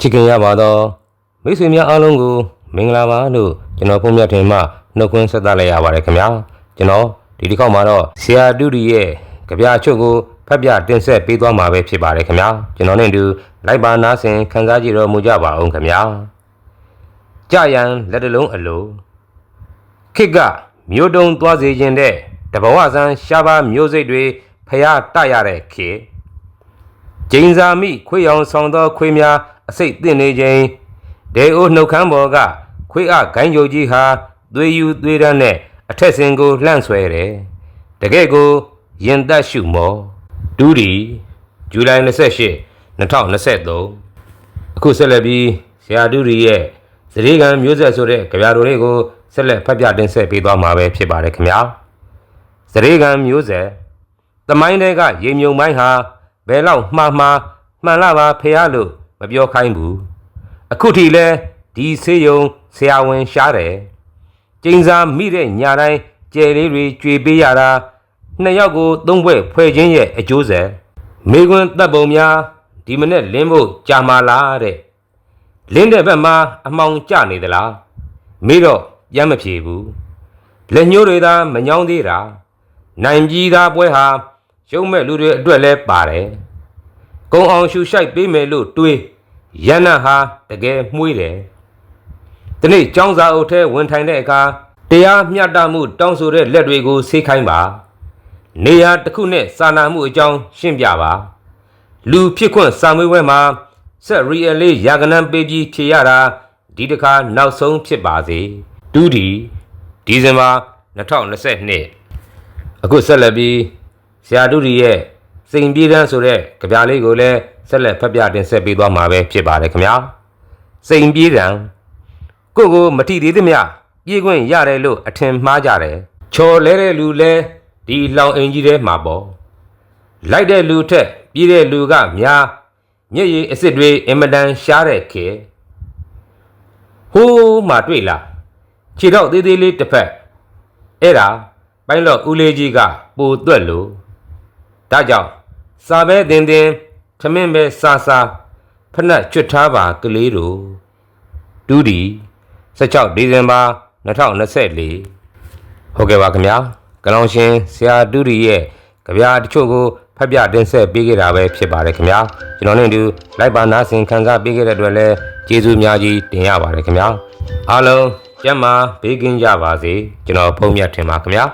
ချစ်ခင်ရပါတော့မိတ်ဆွေများအားလုံးကိုမင်္ဂလာပါလို့ကျွန်တော်ဖုန်းမြတ်ထင်မှနှုတ်ခွန်းဆက်သလိုက်ရပါတယ်ခင်ဗျာကျွန်တော်ဒီတစ်ခေါက်မှာတော့ဆရာတူဒီရဲ့ကြပြအချုပ်ကိုဖတ်ပြတင်ဆက်ပေးသွားမှာပဲဖြစ်ပါတယ်ခင်ဗျာကျွန်တော်နဲ့အတူလိုက်ပါနားဆင်ခန်းစားကြည့်တော်မူကြပါအောင်ခင်ဗျာကြာရန်လက်တလုံးအလိုခိကမြို့တုံသွားစေခြင်းတဲ့တဘဝဆန်းရှားပါမျိုးစိတ်တွေဖျားတရတဲ့ခေတ်ကျိန်စာမိခွေရောင်ဆောင်သောခွေများ အစိတ်သင့်နေခြင်းဒေအိုနှုတ်ခမ်းပေါ်ကခွေအဂိုင်းကြိုကြီးဟာသွေးယူသွေးရမ်းနဲ့အထက်စင်ကိုလှန့်ဆွဲတယ်တကယ့်ကိုရင်သက်ရှုမောဒူးဒီဇူလိုင်28 2023အခုဆက်လက်ပြီးဆရာဒူးဒီရဲ့သတိကံမျိုးဆက်ဆိုတဲ့ကြပြတော်လေးကိုဆက်လက်ဖတ်ပြတင်ဆက်ပေးသွားမှာပဲဖြစ်ပါတယ်ခင်ဗျာသတိကံမျိုးဆက်တမိုင်းတဲကရေမြုံမိုင်းဟာဘယ်လောက်မှားမှားမှန်လားပါဖေရလို့ မပြောခိုင်းဘူးအခုထိလဲဒီဆေးရုံဆရာဝန်ရှားတယ်ကျင်းစာမိတဲ့ညာတိုင်းကျယ်လေးတွေကြွေပေးရတာနှစ်ယောက်ကိုသုံးဘွဲ့ဖွဲ့ခြင်းရဲ့အကျိုးဆက်မိကွန်းတပ်ပုံများဒီမနဲ့လင်းဖို့ကြာမာလားတဲ့လင်းတဲ့ဘက်မှာအမောင်ကျနေသလားမေးတော့ပြန်မဖြေဘူးလက်ညှိုးတွေသာမညောင်းသေးတာနိုင်ကြီးသားပွဲဟာရုံးမဲ့လူတွေအတွက်လဲပါတယ်။ ကုံအောင်ရှူရှိုက်ပေးမယ်လို့တွေးရန်နာဟာတကယ်မှုေးတယ်။ဒီနေ့ចောင်းစာအုပ်ထဲဝင်ထိုင်တဲ့အခါတရားမျှတမှုတောင်းဆိုတဲ့လက်တွေကိုဆေးခိုင်းပါ။နေရာတစ်ခုနဲ့စာနာမှုအကြောင်းရှင်းပြပါ။လူဖြစ်ခွင့်စာမွေးပွဲမှာဆက်ရီအယ်လေးရာကနန်းပေးပြီးဖြေရတာဒီတစ်ခါနောက်ဆုံးဖြစ်ပါစေ။ဒူးဒီဒီဇင်ဘာ2022အခုဆက်လက်ပြီးဆရာဒုရီရဲ့ စိန်ပြေးတန်းဆိုတဲ့ကြပြလေးကိုလည်းဆက်လက်ဖတ်ပြတင်ဆက်ပေးသွားမှာပဲဖြစ်ပါတယ်ခင်ဗျာစိန်ပြေးတန်းကိုကိုမထီသေးသမျှပြေးခွင့်ရတယ်လို့အထင်မှားကြတယ်ချော်လဲတဲ့လူလဲဒီလောင်အင်ကြီးထဲမှာပေါ့လိုက်တဲ့လူထက်ပြေးတဲ့လူကများမျက်ရည်အစ်စ်တွေအင်မတန်ရှားတဲ့ခေဟိုးမှတွေ့လားခြေတော့သေးသေးလေးတစ်ဖက်အဲ့ဒါပိုင်းလော့ဦးလေးကြီးကပိုသွက်လို့ဒါကြောင့် စာပဲတင်တင်ထမင်းပဲစာစာဖက်နှက်ချွတ်ထားပါကလေးတို့ဒူးဒီ16ဒီဇင်ဘာ2024ဟုတ်ကဲ့ပါခင်ဗျာကလောင်ရှင်ဆရာဒူးဒီရဲ့ကြပြားတချို့ကိုဖတ်ပြတင်ဆက်ပေးခဲ့တာပဲဖြစ်ပါတယ်ခင်ဗျာကျွန်တော်နဲ့အတူလိုက်ပါနားဆင်ခံစားပေးခဲ့တဲ့အတွက်လည်းကျေးဇူးအများကြီးတင်ရပါတယ်ခင်ဗျာအားလုံးကျမ်းမာဘေးကင်းကြပါစေကျွန်တော်ဖုံးမြတ်ထင်ပါခင်ဗျာ